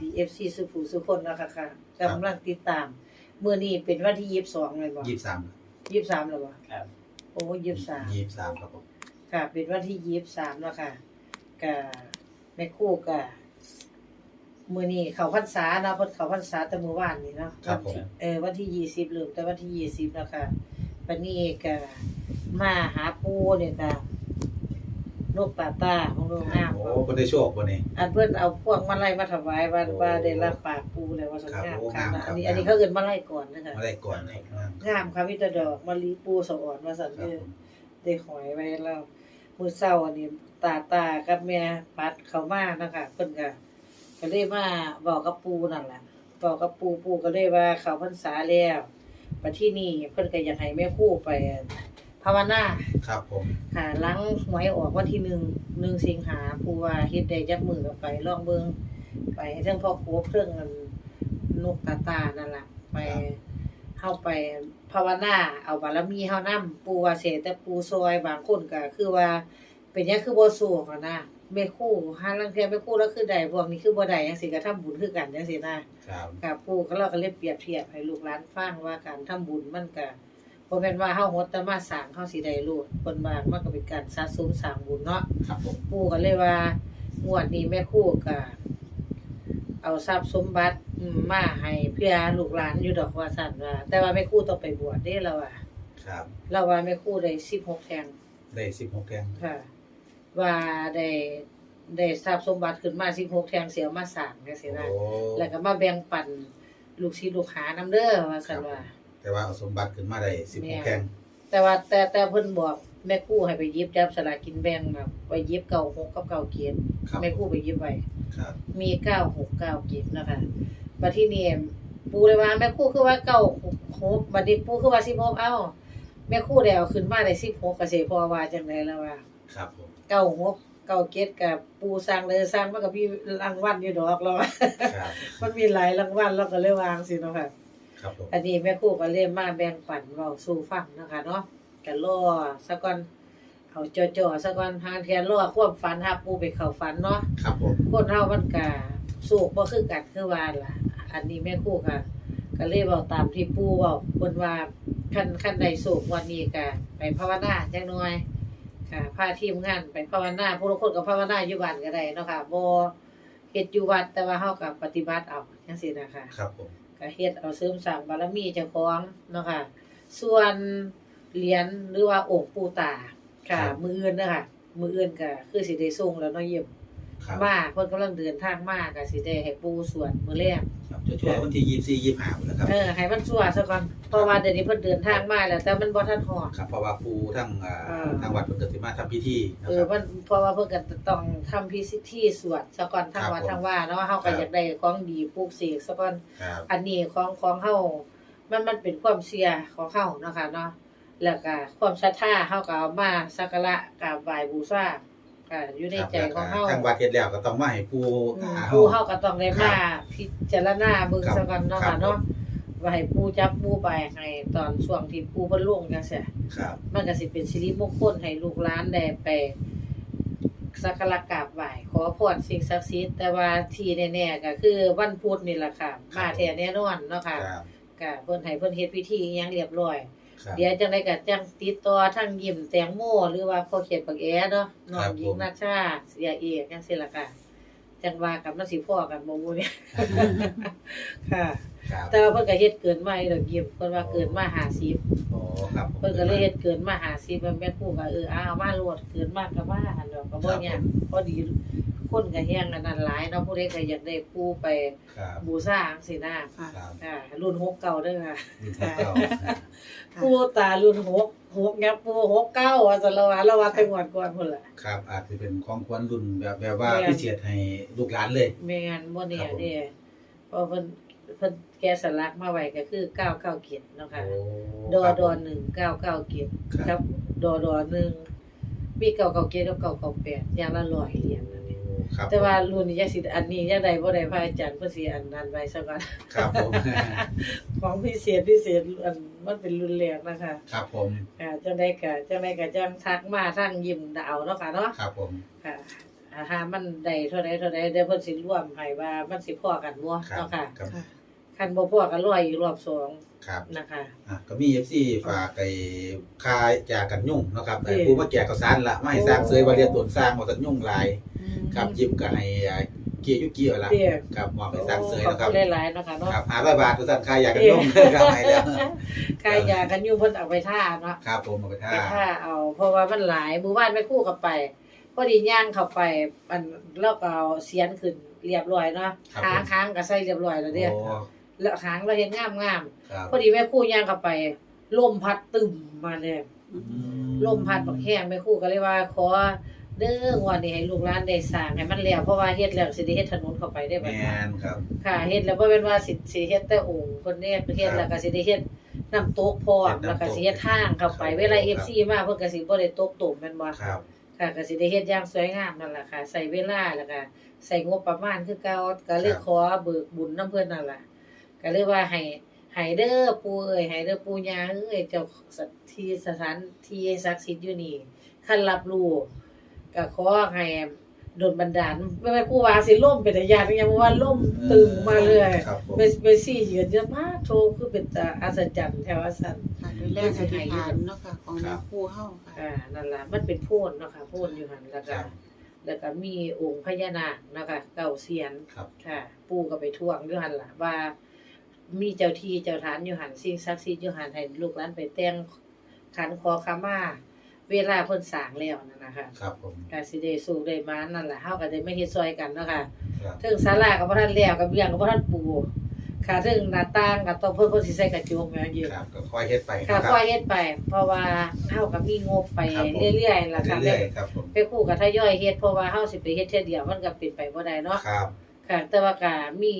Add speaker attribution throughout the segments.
Speaker 1: ดี FC สุภูสุคนนะคะค่ะกำลังติดตามมื้อนี้เป็นวันที่22เลยบ่
Speaker 2: ยี่สิบสาม
Speaker 1: 23แล้วบ่
Speaker 3: ครับ
Speaker 1: โอ้23
Speaker 2: ยี่สิบสามครับผม
Speaker 1: ค่ะ เป็นวันที่ยี่สิบสามแล้วค่ะกับแม่ครู่กับมือนี้เขาพรรษาเนาะเพิ่นเขาพรรษาแต่มื้อวานนี่เนาะ
Speaker 2: ครับผม
Speaker 1: เออวันที่ยี่สิบลืมแต่วันที่ยี่สิบแล้วค่ะวันนี้ก็มาหาปูเนี่ยค่ะ นกตาตาของโรงงาม
Speaker 2: โอ้คนได้โชควันนี้
Speaker 1: อันเพิ่นเอาพวกมาไล่มาถวายว่า
Speaker 2: โอ้
Speaker 1: ว่าได้รับปากปูเลยว่าสวยงาม
Speaker 2: ครับโอ้
Speaker 1: ค่ะ
Speaker 2: งามครับ
Speaker 1: อันนี้อันนี้เขาเอิ้นมาไล่ก่อนนะคะ
Speaker 2: มาได้ก่อนเลยครับ
Speaker 1: งามค่ะมีแต่ดอกมะลิปูสะอ่อนว่าซั่น
Speaker 2: ครับ
Speaker 1: เด้อ
Speaker 2: ผม
Speaker 1: ได้หอยไว้แล้วมื้อเช้าอันนี้ตาตากับแม่ปัดเข้ามานะคะเพิ่นก็ก็เลยมาบอกกับปู่นั่นล่ะบอกกับปู่ปู่ก็เลยว่าเข้าพรรษาแล้วบัดที่นี่เพิ่นก็อยากให้แม่ครูไป ภาวนา
Speaker 2: ครับผม
Speaker 1: ค่ะหลังหวยออกวันที่หนึ่งหนึ่งสิงหาปู่ว่าเฮ็ดได้จักมือก็ไปลองเบิ่งไปเรื่องพ่อโคบเรื่องอันนกตาตานั่นล่ะ ไปเฮาไปภาวนาเอาบารมีเฮานำปู่ว่าเสแต่ปู่ซอยบางคนก็คือว่า เป็นหยังคือบ่สู้กันนะแม่ครูหาลางเทื่อแม่ครูแล้วคือได้พวกนี้คือบ่ได้จังซี่ก็ทำบุญคือกันจังซี่นะครับกับปู่ก็เราก็เลยเปรียบเทียบให้ลูกหลานฟังว่าการทำบุญมันก็ บ่แม่นว่าเฮาฮดแต่มาสร้างเฮาสิได้โลดเพิ่นว่ามันก็เป็นการสะสมสร้างบุญเนาะ
Speaker 2: ครับผม
Speaker 1: ปู่ก็เลยว่างวดนี้แม่ครูก็เอาทรัพย์สมบัติอืมมาให้เพื่อลูกหลานอยู่ดอกว่าซั่นว่า แต่ว่าแม่ครูต้องไปบวชเด้แล้วว่า
Speaker 2: ครับ
Speaker 1: เราว่าแม่ครูได้16แทง
Speaker 2: ได้สิบหกแกง
Speaker 1: ค่ะว่าได้ได้ทรัพย์สมบัติขึ้นมา16แทงเสียมาสร้างจังซี่นะ
Speaker 2: โอ้
Speaker 1: แล้วก็มาแบ่งปันลูกศิษย์ลูกหานำเด้อว่าซั่นว่า
Speaker 2: แต่ว่าเอาสมบัติขึ้นมาได้สิบหกแกง
Speaker 1: แต่ว่าแต่แต่เพิ่นบอกแม่ครูให้ไปหยิบจับสลากกินแบ่งน่ะไปหยิบเก่าหกกับเก่าเกียรติ
Speaker 2: ครับ
Speaker 1: แม่ครูไปหยิบไว้
Speaker 2: ครับ
Speaker 1: มีเก้าหกเก้าเจ็ดนะคะบัดที่นี่ปูเลยว่าแม่ครู่คือว่าเก้าหกหกบัดนี้ปูคือว่าสิบหกเอ้าแม่ครู่ได้เอาขึ้นมาได้สิบหกก็สิพอว่าจังไดแล้วว่า
Speaker 2: ครับผม
Speaker 1: เก้าหกเก้าเจ็ดกับปูสร้างเลยสร้างมันก็มีรางวัลอยู่ดอกแล้วว่า
Speaker 2: ครับ
Speaker 1: มันมีหลายรางวัลเราก็เลยวางสิเนาะค่ะ
Speaker 2: ครับผม
Speaker 1: อันนี้แม่ครู่ก็เลยมาแบ่งปันเว้าสู่ฟังนะคะเนาะก็รอสักก่อนเอาจ่อๆสักก่อนหางเทียนรอความฝันหาปูไปเข้าฝันเนาะ
Speaker 2: ครับผม
Speaker 1: คนเฮามันก็สูกบ่คือกันคือว่าล่ะ อันนี้แม่ครูค่ะ ก็เลยเว้าตามที่ปู่เว้าเพิ่นว่าคันคันใดสูกวันนี้ก็ไปภาวนาจักหน่อยค่ะพาทีมงานไปภาวนาผู้ลางคนก็ภาวนาอยู่บ้านก็ได้เนาะค่ะบ่เฮ็ดอยู่วัดแต่ว่าเฮาก็ปฏิบัติเอาจังซี่นะคะ
Speaker 2: ครับผม
Speaker 1: ก็เฮ็ดเอาเสริมสร้างบารมีเจ้าของเนาะค่ะ ส่วนเหรียญหรือว่าองค์ปู่ตาค่ะ มื้ออื่นเด้อค่ะมื้ออื่นก็คือสิได้ส่งแล้วเนาะเยี่ยม
Speaker 2: ครับ
Speaker 1: มาเพิ่นกำลังเดินทางมาก็สิได้ให้ปู่สวดมื้อแรก
Speaker 2: ครับช่วยๆวันที่ยี่สิบสี่ยี่สิบห้าแล้วครับ
Speaker 1: เออให้มันสวดซะก่อนเพราะว่าเดี๋ยวนี้เพิ่นเดินทางมาแล้วแต่มันบ่ทันฮอด
Speaker 2: ครับเพราะว่าครูทั้งอ่า
Speaker 1: อ่า
Speaker 2: ทางวัดเพิ่นก็สิมาทำพิธีนะ
Speaker 1: เอ
Speaker 2: ค
Speaker 1: อ
Speaker 2: รับ
Speaker 1: มันเพราะว่าเพิ่นก็ต้องทำพิธีสวดซะก่อนทางวัด
Speaker 2: ครับผม
Speaker 1: ทางว่าเนาะเฮา
Speaker 2: ครั
Speaker 1: ก็
Speaker 2: บ
Speaker 1: อยากได้ของดีปลูกเสกซะก่อน
Speaker 2: ครับ
Speaker 1: อันนี้ของของเฮามันมันเป็นความเชื่อของเฮาเนาะค่ะเนาะแล้วก็ความศรัทธาเฮาก็เอามาสักการะกราบไหว้บูชา ก็อยู่ในใจของเฮา
Speaker 2: ทางวัดเฮ็ดแล้วก็ต้องมาให้ปู
Speaker 1: อืม
Speaker 2: หา
Speaker 1: ผู้เฮาก็ต้องได้มาพิจารณาเบิ่ง
Speaker 2: ครับ
Speaker 1: ซะก่อนเนาะ
Speaker 2: ครั
Speaker 1: ค่ะ
Speaker 2: บ
Speaker 1: เนาะว่าให้ปู่จับปู่ไปให้ตอนช่วงที่ปู่เพิ่นลงจังซี่
Speaker 2: ครับ
Speaker 1: มันก็สิเป็นสิริมงคลให้ลูกหลานได้ไปสักการะกราบไหว้ขอพรสิ่งศักดิ์สิทธิ์แต่ว่าที่แน่ๆก็คือวันพุธนี่ล่ะค่ะมาแท้แน่นอนเนาะค่ะ
Speaker 2: ครับ
Speaker 1: ก็เพิ่นให้เพิ่นเฮ็ดพิธีอิหยังเรียบร้อย
Speaker 2: ครับ
Speaker 1: เดี๋ยวจังได๋ก็จังติดต่อทางยิ้มแตงโมหรือว่าพ่อเขียนปักแอเนาะน้องหญิงนาชาเสียเอกจังซี่ล่ะค่ะจังว่ากับมันสิพ้อกันบ่มื้อนี้ค่ะ
Speaker 2: ครับ
Speaker 1: แต่ว่าเพิ่นก็เฮ็ดเกินมาอีดอกยิ้มเพิ่นว่าเกินมา50
Speaker 2: โอ้ครับผม
Speaker 1: เพิ่นก็เลยเฮ็ดเกินมา50มันแม่นผู้ก็เออเอาเอามาโลดเกินมากก็มาหั่นดอกก็บ่ยากพอดี คนก็แฮงอันนั้นหลายเนาะผู้ใดก็อยากได้ผู้ไป
Speaker 2: ครับ
Speaker 1: บูชาจังซี่นะ
Speaker 2: ครับ
Speaker 1: ค่ะรุ่น6เก่าเด้อค่ะ
Speaker 2: มีทางเก่า
Speaker 1: ผู้ตารุ่นหกหกยับผู้หกเก้าว่าจะละว่าละว่าแต่งวดก่อนพุ่นล่ะ
Speaker 2: ครับ อาจจะเป็นของขวัญรุ่นแบบแบบว่า
Speaker 1: แม่น
Speaker 2: พิเศษให้ลูกหลานเลย
Speaker 1: แม่นบ่แน่
Speaker 2: ครับผม
Speaker 1: เด้เพราะเพิ่นเพิ่นแกะสลักมาไว้ก็คือ997เนาะค่ะ
Speaker 2: โอ้
Speaker 1: ดอ
Speaker 2: ครับ
Speaker 1: ด
Speaker 2: ผ
Speaker 1: อ
Speaker 2: ม
Speaker 1: 1 997
Speaker 2: ครับ
Speaker 1: กับดอดอ1มี997กับ998อย่างละ100เหรียญนั่นเอง
Speaker 2: ครับ
Speaker 1: แต่ว่ารุ่นนี้จักสิอันนี้จังได๋บ่ได้พระอาจารย์เพิ่นสิอันนั้นไว้ซะก่อน
Speaker 2: ครับผม
Speaker 1: ของพิเศษพิเศษอันมันเป็นรุ่นแรกนะคะ
Speaker 2: ครับผม
Speaker 1: ค่ะจังได๋ก็จังได๋ก็จังทักมาทางยิ้มดาวเนาะค่ะเนาะ
Speaker 2: ครับผม
Speaker 1: ค่ะอาหารมันได้เท่าใดเท่าใดเดี๋ยวเพิ่นสิรวมให้ว่ามันสิพอกันบ่
Speaker 2: ครับ
Speaker 1: เนาะค่ะ
Speaker 2: ครับ
Speaker 3: ค่ะ
Speaker 1: คันบ่พอกันร้อยอีกรอบสอง
Speaker 2: ครับ
Speaker 1: นะคะ
Speaker 2: อะก็มี FC ฝากไอ้ค่าจากกันยุ่งเนาะครับไอ้
Speaker 1: เออ
Speaker 2: ผู้มาแจกข้าวสารละไม่สร้างเสยว่าเรียนตนสร้างบ่ทันยุ่งหลาย
Speaker 3: อืม
Speaker 2: ครับยิ้มก็ให้อ่าเกียร์ยุกี้เอาละ
Speaker 1: เตี้ย
Speaker 2: ครับมอบให้สร้างเสย
Speaker 1: ขอบ
Speaker 2: นะครั
Speaker 1: คุ
Speaker 2: บ
Speaker 1: ณหลายๆเนาะค่ะเนาะ
Speaker 2: ครับ500บาททุกท่านค่าอยากกันยุ่งครับให้แล้ว
Speaker 1: ใครอยากกันอยู่เพิ่นเอาไปท่าเนาะ
Speaker 2: ครับผมเอาไปท่า
Speaker 1: ไปท่าเอา เพราะว่ามันหลายหมู่บ้านไม่คู่กับไปพอดีย่างเข้าไปมันแล้วก็เอาเสียนขึ้นเรียบร้อยเนาะ
Speaker 2: ครับ
Speaker 1: ค้าง
Speaker 2: ผม
Speaker 1: ค้างก็ใส่เรียบร้อยแล้วเด้
Speaker 2: โอ้
Speaker 1: แล้วค้างเราเฮ็ดงาม
Speaker 2: ครับ
Speaker 1: ๆพอดีแม่คู่ย่างเข้าไปลมพัดตึมมาเลย
Speaker 2: อื
Speaker 1: ลมพัดบักแห้งแม่ครู่ก็เลยว่า ขอเด้องวดนี้ให้ลูกหลานได้สร้างให้มันแล้วเพราะว่าเฮ็ดแล้วสิได้เฮ็ดถนนเข้าไปได้
Speaker 2: แม
Speaker 1: บัดนี้
Speaker 2: นครับ
Speaker 1: ค่ะเฮ็ดแล้วบ่แม่นว่าสิสิเฮ็ดแต่องค์เพิ่นเนี่ยเฮ็ดแล้วก็สิได้เฮ็ดน้ำตกพร้อม
Speaker 2: เฮ็ดน้ำตก
Speaker 1: แล้วก็สิเฮ็ดทางเข้าไป
Speaker 2: ครับ
Speaker 1: เวลา
Speaker 2: ครับ
Speaker 1: FC มาเพิ่นก็สิบ่ได้ตกตุ่มแม่นบ่
Speaker 2: ครับ
Speaker 1: ค่ะก็สิได้เฮ็ดอย่างสวยงามนั่นล่ะค่ะใส่เวลาแล้วก็ใส่งบประมาณคือเก่าก็เลยขอเบิกบุญนํเพิ่นนั่นล่ะ ก็เลยว่าให้ให้เด้อปู่เอ้ยให้เด้อปู่ย่าเอ้ยเจ้าสถที่สถานที่ศักดิ์สิทธิ์อยู่นี่คันรับรู้ก็ขอให้โดนบันดาลไม่ไม่ครูว่าสิล่มเป็นระยะยังว่าล่มตึงมาเลย
Speaker 2: ครับผม
Speaker 1: ไปไปสี่ยืนเยอะมากโชคือเป็นตาอัศจรรย์แถวอาสัน
Speaker 3: ค่ะโดยแรกอธิษฐานเนาะค่ะของแม่ครูเฮาค่ะ
Speaker 1: อ่านั่นล่ะมันเป็นโพนเนาะค่ะโพนอยู่หันแล้วก็แล้วก็มีองค์พญานาคเนาะค่ะเก้าเสียน
Speaker 2: ครับ
Speaker 1: ค่ะ ปู่ก็ไปทวงอยู่หันล่ะว่า มีเจ้าที่เจ้าทานอยู่หันสิ่งศักดิ์สิทธิ์อยู่หันให้ลูกหลานไปแต่งขันขอขมาเวลาเพิ่นสร้างแล้วนั่นนะคะ
Speaker 2: ครับผม
Speaker 1: ก็สิได้สู้ได้มานั่นแหละเฮาก็ได้มาเฮ็ดซอยกันเนาะค่ะ
Speaker 2: ครับ
Speaker 1: ถึงศาลาก็บ่ทันแล้วกับเบียงก็บ่ทันปูค่ะถึงหน้าต่างก็ต้องเพิ่นเพิ่นสิใส่กระจกแม่นอยู่
Speaker 2: ครับก็ค่อยเฮ็ดไป
Speaker 1: ค่ะ
Speaker 2: นะครั
Speaker 1: ค่อยเฮ็ดไป เพราะว่าเฮาก็มีงบไป
Speaker 2: ครับผม
Speaker 1: เรื่อยๆล่ะค่ะ
Speaker 2: เรื่อยๆครับผม
Speaker 1: ไปคู่กับทยอยเฮ็ดเพราะว่าเฮาสิไปเฮ็ดเทื่อเดียวมันก็เป็นไปบ่ได้เนาะ
Speaker 2: ครับ
Speaker 1: ค่ะแต่ว่าก็มี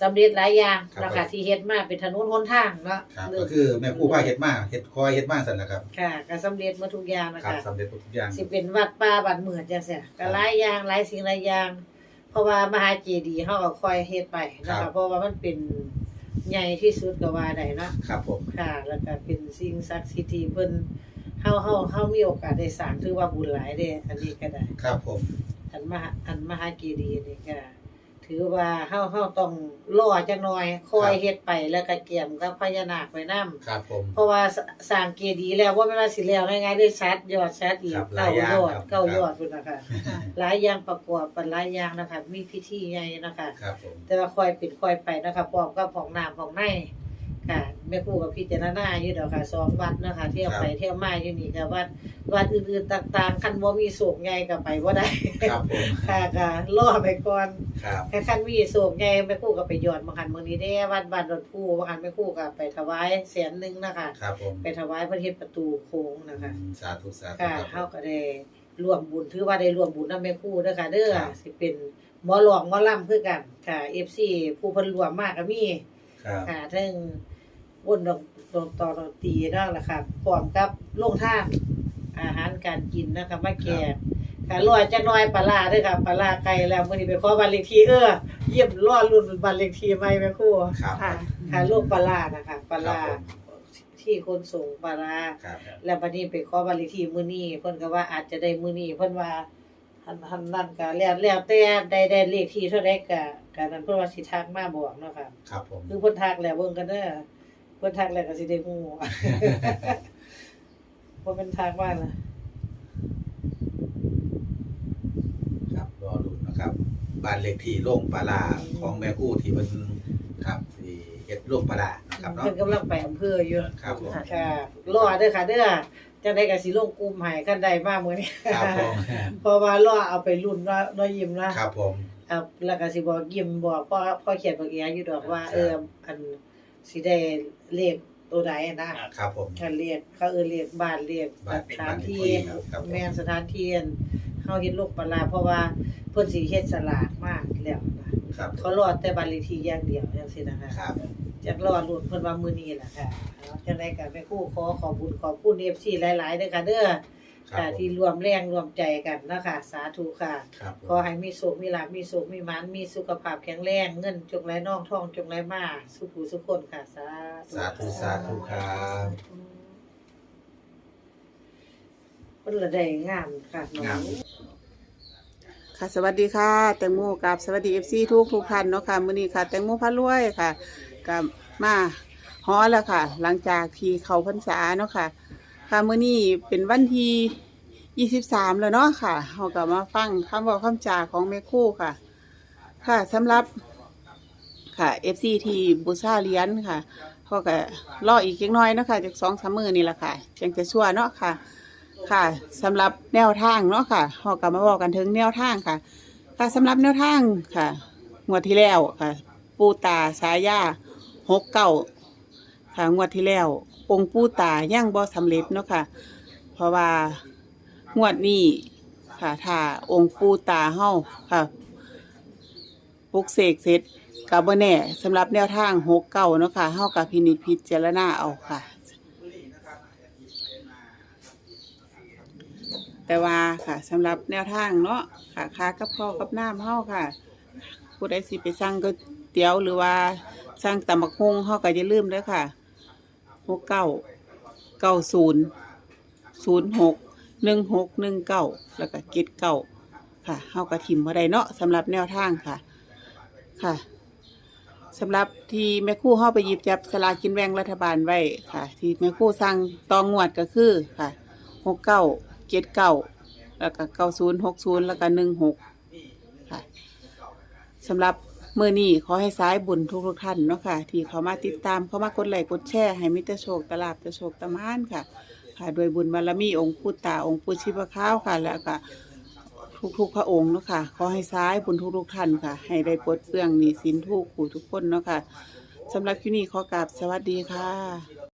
Speaker 1: สำเร็จหลายอย่าง
Speaker 2: ครับ
Speaker 1: เนาะค่ะที่เฮ็ดมาเป็นถนนหนทางเนาะ
Speaker 2: ครับ
Speaker 1: เรื่
Speaker 2: ก็
Speaker 1: อง
Speaker 2: คือแม่ครูว่าเฮ็ดมาเฮ็ดคอยเฮ็ดมาสั่นแหละครับ
Speaker 1: ค่ะก็สำเร็จหมาทุกอย่างนะ
Speaker 2: ครับ
Speaker 1: คะ
Speaker 2: สำเร็จทุกอย่าง
Speaker 1: สิเป็นวัดป่าบ้านเมืองจังซี่ก็หลายอย่างหลายสิ่งหลายอย่างเพราะว่ามหาเจดีย์เฮาก็ค่อยเฮ็ดไปนะคะเพราะว่ามันเป็นใหญ่ที่สุดก็ว่าได้เนาะ
Speaker 2: ครับผม
Speaker 1: ค่ะ แล้วก็เป็นสิ่งศักดิ์สิทธิ์ที่เพิ่นเฮาเฮาเฮามีโอกาสได้สร้างถือว่าบุญหลายเด้อันนี้ก็ได้
Speaker 2: ครับผม
Speaker 1: อันมหาอันมหาเจดีย์นี่ก็ ถือว่าเฮาเฮาต้องรอจักหน่อยคอยเฮ็ดไปแล้วก็เกี่ยมกับพญานาคไว้นํ
Speaker 2: ครับผม
Speaker 1: เพราะว่าสสร้างเจดีย์แล้วว่าไม่ว่าสิแล้วง่ายๆได้ชัดยอดชัดอีก
Speaker 2: ครับหลา
Speaker 1: เก้าย
Speaker 2: อย่าง
Speaker 1: ยอด
Speaker 2: ครับ
Speaker 1: เก้ายอดพุ่นนะคะ
Speaker 3: ค่ะ
Speaker 1: หลายอย่างประกอบเป็นหลายอย่างนะคะมีพิธีใหญ่นะคะ
Speaker 2: ครับผม
Speaker 1: แต่ว่าค่อยปิดค่อยไปนะคะพร้อมกับของน้ำของใน ค่ะแม่ครูกับพี่เจารณาอยู่เดอกค่ะสองวัดนะคะเที่ยวไปเที่ยวมาอยู่นี่ก็วัดวัดอื่นๆต่างๆ คันบ่มีโศกใหญ่ก็ไปบ่ได้
Speaker 2: ครับผม
Speaker 1: ค่ะก็รอไปก่อน
Speaker 2: ครับ
Speaker 1: แค่คันมีโศกใหญ่แม่ครูก็ไปย้อนบางคันมื้อนี้เด้วัดบ้านดอนผู้บางคันแม่ครูก็ไปถวายแสนหนึงนะคะ
Speaker 2: ครับผม
Speaker 1: ไปถวายพระเทศประตูโค้งนะคะ
Speaker 2: อืมสาธุสาธุ
Speaker 1: ค่ะ
Speaker 2: ครับ
Speaker 1: เฮาก็ได้ร่วมบุญถือว่าได้ร่วมบุญนำแม่ครูเด้อค่ะเด้อ
Speaker 2: ครับ
Speaker 1: สิเป็นหมอหลวงหมอลำคือกันค่ะ FC ผู้เพิ่นรวมมากก็มี
Speaker 2: ครับ
Speaker 1: ค่ะทั้ง วนดอกดอกต่อดอกตีเนาะล่ะค่ะพร้อมกับโรงทานอาหารการกินนะคะมาแก่ค่ะรอจักหน่อยปลาร้าเด้อค่ะปลาร้าไก่แล้วมื้อนี้ไปขอบ้านเลขที่เออเยี่ยมรอรุ่นบ้านเลขที่ใหม่แม่ครู
Speaker 2: ครับ
Speaker 3: ค่ะ
Speaker 1: ค่ะลูกปลาร้านะคะปลาร้า
Speaker 2: ครับผม
Speaker 1: ที่คนส่งปลาร้า
Speaker 2: ครับ
Speaker 1: แล้วบัดนี้ไปขอบัตรเลขที่มื้อนี้เพิ่นก็ว่าอาจจะได้มื้อนี้เพิ่นว่าหันหันนั่นก็แล้วแล้วแต่ได้ได้เลขที่เท่าใดก็ก็นั้นเพิ่นว่าสิทักมาบอกเนาะค่ะ
Speaker 2: ครับผม
Speaker 1: คือเพิ่นทักแล้วเบิ่งกันเด้อเพิ่นทักแล้วก็สิได้ฮู้ บ่เป็นทักว่าล่ะ
Speaker 2: ครับรอลุ้นนะครับบ้านเลขที่โล่งปลาร้าของแม่ครูที่เพิ่นครับที่เฮ็ดโล่งปลาร้านะครับเนาะ
Speaker 1: เพิ่นกำลังไปอำเภออยู่
Speaker 2: ครับผม
Speaker 1: ค่ะรอเด้อค่ะเด้อจังได๋ก็สิลงกลุ่มให้คันใดมามื้อนี้
Speaker 2: ครับผม
Speaker 1: เพราะว่ารอเอาไปรุ่นว่าน้อยยิ้มนะ
Speaker 2: ครับผม
Speaker 1: ครับแล้วก็สิบอกยิ้มบอกพ่อพ่อเขียนบอกเอียอยู่ดอกว่า
Speaker 2: ครับ
Speaker 1: เอออัน สิได้เลขตัวใดนะ ครับ
Speaker 2: ผม
Speaker 1: คันเรียกเขาเออเรียกบ้านเรียก
Speaker 2: บ้าน
Speaker 1: สถานที่
Speaker 2: บ้านเลขที่ครับครับผม
Speaker 1: แม่นสถานที่อันเฮาเฮ็ดลูกปลาร้าเพราะว่าเพิ่นสิเฮ็ดสลากมากแล้วนะครับเขารอแต่บ้านเลขที่อย่างเดียวจังซี่นะคะ
Speaker 2: ครับ
Speaker 1: จักรอรุ่นเพิ่นว่ามื้อนี้ล่ะค่ะเอาจังได๋ก็แม่ครูขอขอบคุญขอบคุณ FC หลายๆเด้อค่ะเด้อ
Speaker 2: ครับ
Speaker 1: ค่ะ
Speaker 2: ผม
Speaker 1: ที่รวมแรงรวมใจกันนะคะสาธุค่ะ
Speaker 2: ครับผม
Speaker 1: ขอให้มีสุขมีลาภมีสุขมีหมันมีสุขภาพแข็งแรงเงินจงไหลน่องทองจงไหลมาสุขหูสุขคนค่ะสาธุ
Speaker 2: สาธุสาธุครับ
Speaker 1: เพิ่นละได้งามค่ะน้อง
Speaker 2: งาม
Speaker 3: ค่ะสวัสดีค่ะ แตงโมกับสวัสดีเอฟซีทุกทุกท่านเนาะค่ะมื้อนี้ค่ะ แตงโมพารวยค่ะกับมาฮอแล้วค่ะ หลังจากที่เขาพรรษาเนาะค่ะ ค่ะมื้อนี้เป็นวันที่ 23 แล้วเนาะค่ะเฮาก็มาฟังคำเว้าคำจาของแม่ครู่ค่ะ ค่ะสำหรับค่ะ FC ที่บูชาเหรียญค่ะเขาก็รออีกจักน้อยเนาะค่ะจาก2-3มื้อนี่แหละค่ะจังจะชั่วเนาะค่ะ ค่ะสำหรับแนวทางเนาะค่ะเรากลับมาบอกกันถึงแนวทางค่ะค่ะสำหรับแนวทางค่ะงวดที่แล้วค่ะ ปูตาสายาหกเก้าค่ะงวดที่แล้ว องค์ปูตาย่างบ่สำเร็จเนาะค่ะ เพราะว่างวดนี้ค่ะถ้าองค์ปูตาเฮาค่ะปลุกเสกเสร็จกับบ่แน่สำหรับแนวทางหกเก้าเนาะค่ะเฮากับพินิจพิจารณาเอาค่ะ แต่ว่าค่ะสำหรับแนวทางเนาะค่ะค้ากับพ่อกับน้ำเฮาค่ะผู้ใดสิไปสั่งก๋วยเตี๋ยวหรือว่าสั่งตำบักฮงเฮาก็อย่าลืมเด้อค่ะ หกเก้าเก้าศูนย์ศูนย์หกหนึ่งหกหนึ่งเก้าแล้วก็เกตเก้าค่ะเฮาก็ทิมบ่ได้เนาะสำหรับแนวทางค่ะ ค่ะสำหรับที่แม่คู่เฮาไปหยิบจับสลากินแบ่งรัฐบาลไว้ค่ะ ที่แม่คู่สั่งตองงวดก็คือค่ะหกเก้าเจ็ดเก้าแล้วก็เก้าศูนย์หกศูนย์แล้วก็หนึ่งหกค่ะสำหรับ เมื่อนี้ขอให้สายบุญทุกทุกๆท่านเนาะค่ะ ที่เขามาติดตามเขามากดไลค์กดแชร์ให้มิตรโชคตลาดตะโชคตะมานค่ะ ค่ะโดวยบุญบารมีองค์พุทตาองค์พุทธิพข้าวค่ะ แล้วก็ทุกๆพระองค์เนาะค่ะขอให้ซ้ายบุญทุกทุกๆท่านค่ะ ให้ได้ปลดเปลื้องหนี้สินทุกขู่ทุกคนเนาะค่ะสำหรับที่นี่ขอกราบสวัสดีค่ะ